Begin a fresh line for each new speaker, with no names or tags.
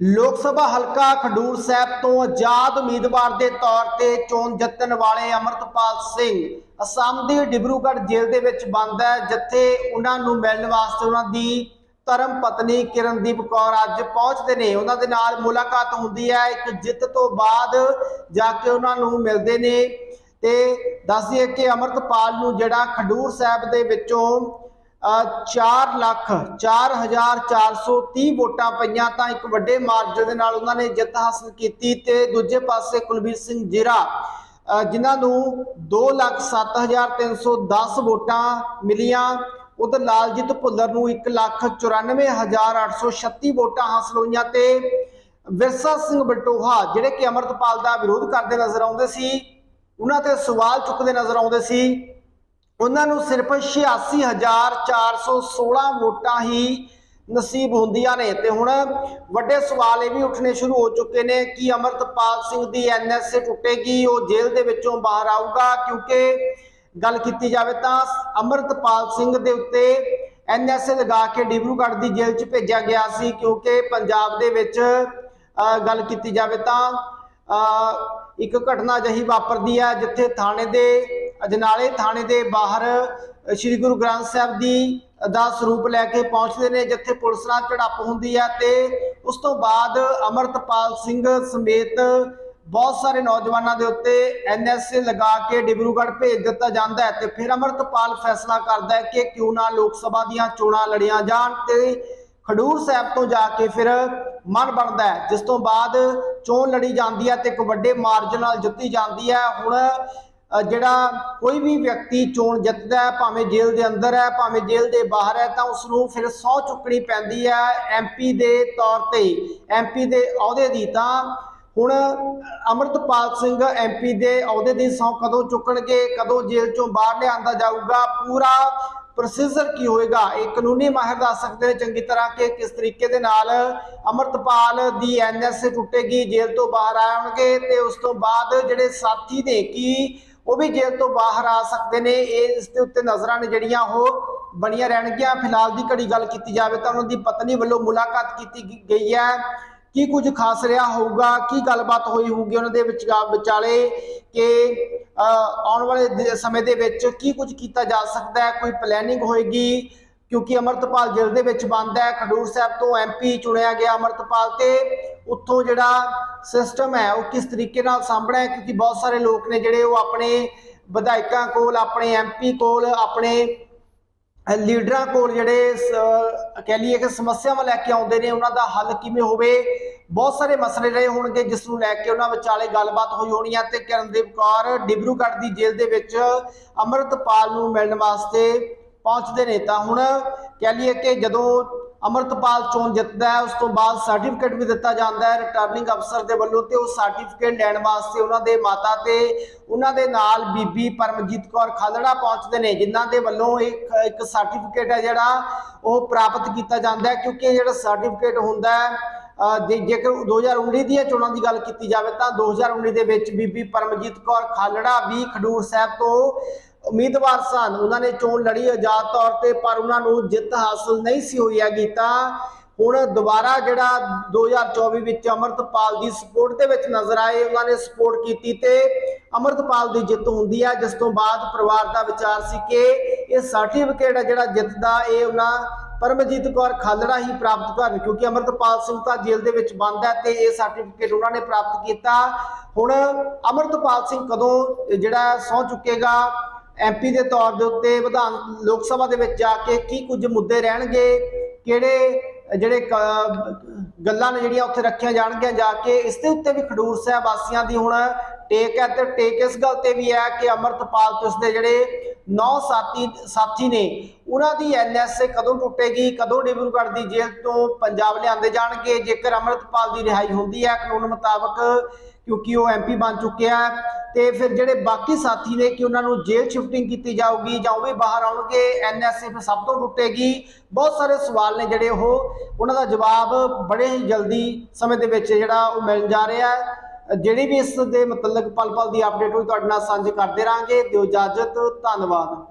ਲੋਕ ਸਭਾ ਹਲਕਾ ਖਡੂਰ ਸਾਹਿਬ ਤੋਂ ਆਜ਼ਾਦ ਉਮੀਦਵਾਰ ਦੇ ਤੌਰ ਤੇ ਚੋਣ ਜਿੱਤਣ ਵਾਲੇ ਅਮਰਤਪਾਲ ਸਿੰਘ ਅਸਾਮ ਦੀ ਡਿਬਰੂਗੜ੍ਹ ਜੇਲ੍ਹ ਦੇ ਵਿੱਚ ਬੰਦ ਹੈ, ਜਿੱਥੇ ਉਹਨਾਂ ਨੂੰ ਮਿਲਣ ਵਾਸਤੇ ਉਹਨਾਂ ਦੀ ਧਰਮ ਪਤਨੀ ਕਿਰਨਦੀਪ ਕੌਰ ਅੱਜ ਪਹੁੰਚਦੇ ਨੇ। ਉਹਨਾਂ ਦੇ ਨਾਲ ਮੁਲਾਕਾਤ ਹੁੰਦੀ ਹੈ, ਇੱਕ ਜਿੱਤ ਤੋਂ ਬਾਅਦ ਜਾ ਕੇ ਉਹਨਾਂ ਨੂੰ ਮਿਲਦੇ ਨੇ। ਤੇ ਦੱਸ ਦਈਏ ਕਿ ਅਮਰਤਪਾਲ ਨੂੰ ਜਿਹੜਾ ਖਡੂਰ ਸਾਹਿਬ ਦੇ ਵਿੱਚੋਂ 4 ਲੱਖ 4430 ਵੋਟਾਂ ਪਈਆਂ ਤਾਂ ਇੱਕ ਵੱਡੇ ਮਾਰਜਨ ਦੇ ਨਾਲ ਉਹਨਾਂ ਨੇ ਜਿੱਤ ਹਾਸਲ ਕੀਤੀ ਤੇ ਦੂਜੇ ਪਾਸੇ ਕੁਲਬੀਰ ਸਿੰਘ ਜੀਰਾ ਜਿਨ੍ਹਾਂ ਨੂੰ 207310 ਵੋਟਾਂ ਮਿਲੀਆਂ, ਉਧਰ ਲਾਲਜੀਤ ਭੁੱਲਰ ਨੂੰ 194836 ਵੋਟਾਂ ਹਾਸਲ ਹੋਈਆਂ ਤੇ ਵਿਰਸਾ ਸਿੰਘ ਬਟੋਹਾ, ਜਿਹੜੇ ਕਿ ਅਮਰਤਪਾਲ ਦਾ ਵਿਰੋਧ ਕਰਦੇ ਨਜ਼ਰ ਆਉਂਦੇ ਸੀ, ਉਹਨਾਂ ਤੇ ਸਵਾਲ ਚੁੱਕਦੇ ਨਜ਼ਰ ਆਉਂਦੇ ਸੀ ਉਹਨਾਂ ਨੂੰ ਸਿਰਫ 86416 ਵੋਟਾਂ ਹੀ ਨਸੀਬ ਹੁੰਦੀਆਂ ਨੇ। ਤੇ ਹੁਣ ਵੱਡੇ ਸਵਾਲ ਇਹ ਵੀ ਉੱਠਣੇ ਸ਼ੁਰੂ ਹੋ ਚੁੱਕੇ ਨੇ ਕਿ ਅਮਰਤਪਾਲ ਸਿੰਘ ਦੀ ਐਨਐਸਏ ਟੁੱਟੇਗੀ, ਉਹ ਜੇਲ੍ਹ ਦੇ ਵਿੱਚੋਂ ਬਾਹਰ ਆਊਗਾ। ਕਿਉਂਕਿ ਗੱਲ ਕੀਤੀ ਜਾਵੇ ਤਾਂ ਅਮਰਤਪਾਲ ਸਿੰਘ ਦੇ ਉੱਤੇ ਐਨਐਸਏ ਲਗਾ ਕੇ ਡਿਬਰੂਗੜ੍ਹ ਦੀ ਜੇਲ੍ਹ 'ਚ ਭੇਜਿਆ ਗਿਆ ਸੀ, ਕਿਉਂਕਿ ਪੰਜਾਬ ਦੇ ਵਿੱਚ ਗੱਲ ਕੀਤੀ ਜਾਵੇ ਤਾਂ ਇੱਕ ਘਟਨਾ ਜਹੀ ਵਾਪਰਦੀ ਹੈ, ਜਿੱਥੇ ਥਾਣੇ ਦੇ ਅਜਨਾਲੇ ਥਾਣੇ ਦੇ ਬਾਹਰ ਸ੍ਰੀ ਗੁਰੂ ਗ੍ਰੰਥ ਸਾਹਿਬ ਦੀ ਦਾ ਸਰੂਪ ਲੈ ਕੇ ਪਹੁੰਚਦੇ ਨੇ, ਜਿੱਥੇ ਪੁਲਿਸ ਨਾਲ ਝੜਪ ਹੁੰਦੀ ਹੈ ਤੇ ਉਸ ਤੋਂ ਬਾਅਦ ਅਮਰਤਪਾਲ ਸਿੰਘ ਸਮੇਤ ਬਹੁਤ ਸਾਰੇ ਨੌਜਵਾਨਾਂ ਦੇ ਉੱਤੇ ਐਨਐਸਏ ਲਗਾ ਕੇ ਡਿਬਰੂਗੜ੍ਹ ਭੇਜ ਦਿੱਤਾ ਜਾਂਦਾ ਹੈ ਤੇ ਫਿਰ ਅਮਰਤਪਾਲ ਫੈਸਲਾ ਕਰਦਾ ਹੈ ਕਿ ਕਿਉਂ ਨਾ ਲੋਕ ਸਭਾ ਦੀਆਂ ਚੋਣਾਂ ਲੜੀਆਂ ਜਾਣ ਤੇ ਖਡੂਰ ਸਾਹਿਬ ਤੋਂ ਜਾ ਕੇ ਫਿਰ ਮਨ ਬਣਦਾ ਹੈ। ਜਿਸ ਤੋਂ ਬਾਅਦ ਚੋਣ ਲੜੀ ਜਾਂਦੀ ਹੈ ਤੇ ਇੱਕ ਵੱਡੇ ਮਾਰਜਨ ਨਾਲ ਜਿੱਤੀ ਜਾਂਦੀ ਹੈ। ਹੁਣ ਜਿਹੜਾ ਕੋਈ ਵੀ ਵਿਅਕਤੀ ਚੋਣ ਜਿੱਤਦਾ ਹੈ, ਭਾਵੇਂ ਜੇਲ੍ਹ ਦੇ ਅੰਦਰ ਹੈ, ਭਾਵੇਂ ਜੇਲ੍ਹ ਦੇ ਬਾਹਰ ਹੈ, ਤਾਂ ਉਸ ਨੂੰ ਫਿਰ ਸਹੁੰ ਚੁੱਕਣੀ ਪੈਂਦੀ ਹੈ ਐਮਪੀ ਦੇ ਤੌਰ ਤੇ। ਐਮਪੀ ਦੇ ਅਹੁਦੇ ਦੀ ਤਾਂ ਹੁਣ ਅਮਰਤਪਾਲ ਸਿੰਘ ਐਮਪੀ ਦੇ ਅਹੁਦੇ ਦੀ ਸਹੁੰ ਕਦੋਂ ਚੁੱਕਣਗੇ, ਕਦੋਂ ਜੇਲ੍ਹ ਚੋਂ ਬਾਹਰ ਲਿਆਂਦਾ ਜਾਊਗਾ, ਪੂਰਾ ਪ੍ਰੋਸੀਜਰ ਕੀ ਹੋਏਗਾ, ਇਹ ਕਾਨੂੰਨੀ ਮਾਹਿਰ ਦੱਸ ਸਕਦੇ ਨੇ ਚੰਗੀ ਤਰ੍ਹਾਂ ਕਿ ਕਿਸ ਤਰੀਕੇ ਦੇ ਨਾਲ ਅਮਰਤਪਾਲ ਦੀ ਐਨਐਸਏ ਟੁੱਟੇਗੀ, ਜੇਲ੍ਹ ਤੋਂ ਬਾਹਰ ਆਉਣਗੇ ਤੇ ਉਸ ਤੋਂ ਬਾਅਦ ਜਿਹੜੇ ਸਾਥੀ ਨੇ ਕੀ ਉਹ ਵੀ ਜੇਲ੍ਹ ਤੋਂ ਬਾਹਰ ਆ ਸਕਦੇ ਨੇ। ਇਹ ਇਸ ਦੇ ਉੱਤੇ ਨਜ਼ਰਾਂ ਨੇ ਜਿਹੜੀਆਂ ਉਹ ਬਣੀਆਂ ਰਹਿਣਗੀਆਂ। ਫਿਲਹਾਲ ਦੀ ਘੜੀ ਗੱਲ ਕੀਤੀ ਜਾਵੇ ਤਾਂ ਉਹਨਾਂ ਦੀ ਪਤਨੀ ਵੱਲੋਂ ਮੁਲਾਕਾਤ ਕੀਤੀ ਗਈ ਹੈ। ਕੀ ਕੁਝ ਖਾਸ ਰਿਹਾ ਹੋਊਗਾ? ਕੀ ਗੱਲਬਾਤ ਹੋਈ ਹੋਊਗੀ ਉਹਨਾਂ ਦੇ ਵਿੱਚ ਵਿਚਾਲੇ ਕਿ ਆਉਣ ਵਾਲੇ ਸਮੇਂ ਦੇ ਵਿੱਚ ਕੀ ਕੁਝ ਕੀਤਾ ਜਾ ਸਕਦਾ ਹੈ? ਕੋਈ ਪਲੈਨਿੰਗ ਹੋਏਗੀ? ਕਿਉਂਕਿ ਅਮਰਤਪਾਲ ਜੇਲ੍ਹ ਦੇ ਵਿੱਚ ਬੰਦ ਹੈ, ਖਡੂਰ ਸਾਹਿਬ ਤੋਂ ਐਮਪੀ ਚੁਣਿਆ ਗਿਆ ਅਮਰਤਪਾਲ ਤੇ ਉੱਥੋਂ ਜਿਹੜਾ ਸਿਸਟਮ ਹੈ, ਉਹ ਕਿਸ ਤਰੀਕੇ ਨਾਲ ਸਾਂਭਣਾ ਹੈ, ਕਿਉਂਕਿ ਬਹੁਤ ਸਾਰੇ ਲੋਕ ਨੇ ਜਿਹੜੇ ਉਹ ਆਪਣੇ ਵਿਧਾਇਕਾਂ ਕੋਲ, ਆਪਣੇ ਐਮਪੀ ਕੋਲ, ਆਪਣੇ ਲੀਡਰਾਂ ਕੋਲ ਜਿਹੜੇ ਕਹਿ ਲਈਏ ਕਿ ਸਮੱਸਿਆਵਾਂ ਲੈ ਕੇ ਆਉਂਦੇ ਨੇ, ਉਹਨਾਂ ਦਾ ਹੱਲ ਕਿਵੇਂ ਹੋਵੇ, ਬਹੁਤ ਸਾਰੇ ਮਸਲੇ ਰਹੇ ਹੋਣਗੇ, ਜਿਸ ਨੂੰ ਲੈ ਕੇ ਉਹਨਾਂ ਵਿਚਾਲੇ ਗੱਲਬਾਤ ਹੋਈ ਹੋਣੀ ਹੈ ਤੇ ਕਰਨਦੀਪ ਕੌਰ ਡਿਬਰੂਗੜ੍ਹ ਦੀ ਜੇਲ੍ਹ ਦੇ ਵਿੱਚ ਅਮਰਤਪਾਲ ਨੂੰ ਮਿਲਣ ਵਾਸਤੇ ਪਹੁੰਚਦੇ ਨੇ, ਤਾਂ ਹੁਣ ਕਹਿ ਲਈਏ ਕਿ ਜਦੋਂ ਅਮਰਤਪਾਲ ਚੋਣ ਜਿੱਤਦਾ ਹੈ, ਉਸ ਤੋਂ ਬਾਅਦ ਸਰਟੀਫਿਕੇਟ ਵੀ ਦਿੱਤਾ ਜਾਂਦਾ ਹੈ ਰਿਟਰਨਿੰਗ ਅਫਸਰ ਦੇ ਵੱਲੋਂ, ਤੇ ਉਹ ਸਰਟੀਫਿਕੇਟ ਲੈਣ ਵਾਸਤੇ ਉਹਨਾਂ ਦੇ ਮਾਤਾ ਤੇ ਉਹਨਾਂ ਦੇ ਨਾਲ ਬੀਬੀ ਪਰਮਜੀਤ ਕੌਰ ਖਾਲੜਾ ਪਹੁੰਚਦੇ ਨੇ, ਜਿਨ੍ਹਾਂ ਦੇ ਵੱਲੋਂ ਇੱਕ ਇੱਕ ਸਰਟੀਫਿਕੇਟ ਹੈ ਜਿਹੜਾ ਉਹ ਪ੍ਰਾਪਤ ਕੀਤਾ ਜਾਂਦਾ ਹੈ, ਕਿਉਂਕਿ ਇਹ ਜਿਹੜਾ ਸਰਟੀਫਿਕੇਟ ਹੁੰਦਾ ਹੈ, ਅਹ ਜੇ, ਜੇਕਰ 2019 ਦੀਆਂ ਚੋਣਾਂ ਦੀ ਗੱਲ ਕੀਤੀ ਜਾਵੇ, ਤਾਂ 2019 ਦੇ ਵਿੱਚ ਬੀਬੀ ਪਰਮਜੀਤ ਕੌਰ ਖਾਲੜਾ ਵੀ ਖਡੂਰ ਸਾਹਿਬ ਤੋਂ ਉਮੀਦਵਾਰ ਸਨ। ਉਹਨਾਂ ਨੇ ਚੋਣ ਲੜੀ ਆਜ਼ਾਦ ਤੌਰ ਤੇ, ਪਰ ਉਹਨਾਂ ਨੂੰ ਜਿੱਤ ਹਾਸਲ ਨਹੀਂ ਸੀ ਹੋਈ ਹੈਗੀ ਤਾਂ ਹੁਣ ਦੁਬਾਰਾ ਜਿਹੜਾ 2024 ਵਿੱਚ ਅਮਰਤਪਾਲ ਦੀ ਸਪੋਰਟ ਦੇ ਵਿੱਚ ਨਜ਼ਰ ਆਏ, ਉਹਨਾਂ ਨੇ ਸਪੋਰਟ ਕੀਤੀ ਤੇ ਅਮਰਤਪਾਲ ਦੀ ਜਿੱਤ ਹੁੰਦੀ ਹੈ ਜਿਸ ਤੋਂ ਬਾਅਦ ਪਰਿਵਾਰ ਦਾ ਵਿਚਾਰ ਸੀ ਕਿ ਇਹ ਸਰਟੀਫਿਕੇਟ ਹੈ ਜਿਹੜਾ ਜਿੱਤ ਦਾ ਇਹ ਉਹਨਾਂ ਪਰਮਜੀਤ ਕੌਰ ਖਾਲੜਾ ਹੀ ਪ੍ਰਾਪਤ ਕਰਨ, ਕਿਉਂਕਿ ਅਮਰਤਪਾਲ ਸਿੰਘ ਤਾਂ ਜੇਲ੍ਹ ਦੇ ਵਿੱਚ ਬੰਦ ਹੈ ਤੇ ਇਹ ਸਰਟੀਫਿਕੇਟ ਉਹਨਾਂ ਨੇ ਪ੍ਰਾਪਤ ਕੀਤਾ। ਹੁਣ ਅਮਰਤਪਾਲ ਸਿੰਘ ਕਦੋਂ ਜਿਹੜਾ ਸਹੁੰ ਚੁੱਕੇਗਾ? ਐਮਪੀ ਦੇ ਤੌਰ ਦੇ ਉੱਤੇ ਵਿਧਾਨ ਲੋਕ ਸਭਾ ਦੇ ਵਿੱਚ ਜਾ ਕੇ ਕੀ ਕੁਝ ਮੁੱਦੇ ਰਹਿਣਗੇ, ਕਿਹੜੇ ਜਿਹੜੇ ਕ- ਗੱਲਾਂ ਨੇ ਜਿਹੜੀਆਂ ਉੱਥੇ ਰੱਖੀਆਂ ਜਾਣਗੀਆਂ, ਜਾ ਕੇ ਇਸ ਦੇ ਉੱਤੇ ਵੀ ਖਡੂਰ ਸਾਹਿਬ ਵਾਸੀਆਂ ਦੀ ਹੁਣ ਟੇਕ ਹੈ ਤੇ ਟੇਕ ਇਸ ਗੱਲ ਤੇ ਵੀ ਹੈ ਕਿ ਅਮਰਤਪਾਲ ਤੇ ਉਸਦੇ ਜਿਹੜੇ ਨੌ ਸਾਥੀ ਸਾਥੀ ਨੇ, ਉਹਨਾਂ ਦੀ ਐਨਐਸਏ ਕਦੋਂ ਟੁੱਟੇਗੀ, ਕਦੋਂ ਡਿਬਰੂਗੜ੍ਹ ਦੀ ਜੇਲ੍ਹ ਤੋਂ ਪੰਜਾਬ ਲਿਆਂਦੇ ਜਾਣਗੇ, ਜੇਕਰ ਅਮਰਤਪਾਲ ਦੀ ਰਿਹਾਈ ਹੁੰਦੀ ਹੈ ਕਾਨੂੰਨ ਮੁਤਾਬਕ, ਕਿਉਂਕਿ ਉਹ ਐਮਪੀ ਬਣ ਚੁੱਕਿਆ ਹੈ, ਤੇ ਫਿਰ ਜਿਹੜੇ ਬਾਕੀ ਸਾਥੀ ਨੇ ਕਿ ਉਹਨਾਂ ਨੂੰ ਜੇਲ੍ਹ ਸ਼ਿਫਟਿੰਗ ਕੀਤੀ ਜਾਊਗੀ ਜਾਂ ਉਹ ਵੀ ਬਾਹਰ ਆਉਣਗੇ ਐਨਐਸਏ ਫਿਰ ਸਭ ਤੋਂ ਟੁੱਟੇਗੀ। ਬਹੁਤ ਸਾਰੇ ਸਵਾਲ ਨੇ ਜਿਹੜੇ ਉਹ, ਉਹਨਾਂ ਦਾ ਜਵਾਬ ਬੜੇ ਹੀ ਜਲਦੀ ਸਮੇਂ ਦੇ ਵਿੱਚ ਜਿਹੜਾ ਉਹ ਮਿਲਣ ਜਾ ਰਿਹਾ ਹੈ। ਜਿਹੜੀ ਵੀ ਇਸ ਦੇ ਮਤਲਬ ਪਲ ਪਲ ਦੀ ਅਪਡੇਟ ਹੋਈ, ਤੁਹਾਡੇ ਨਾਲ ਸਾਂਝੀ ਕਰਦੇ ਰਾਂਗੇ। ਦਿਓ ਇਜਾਜ਼ਤ, ਧੰਨਵਾਦ।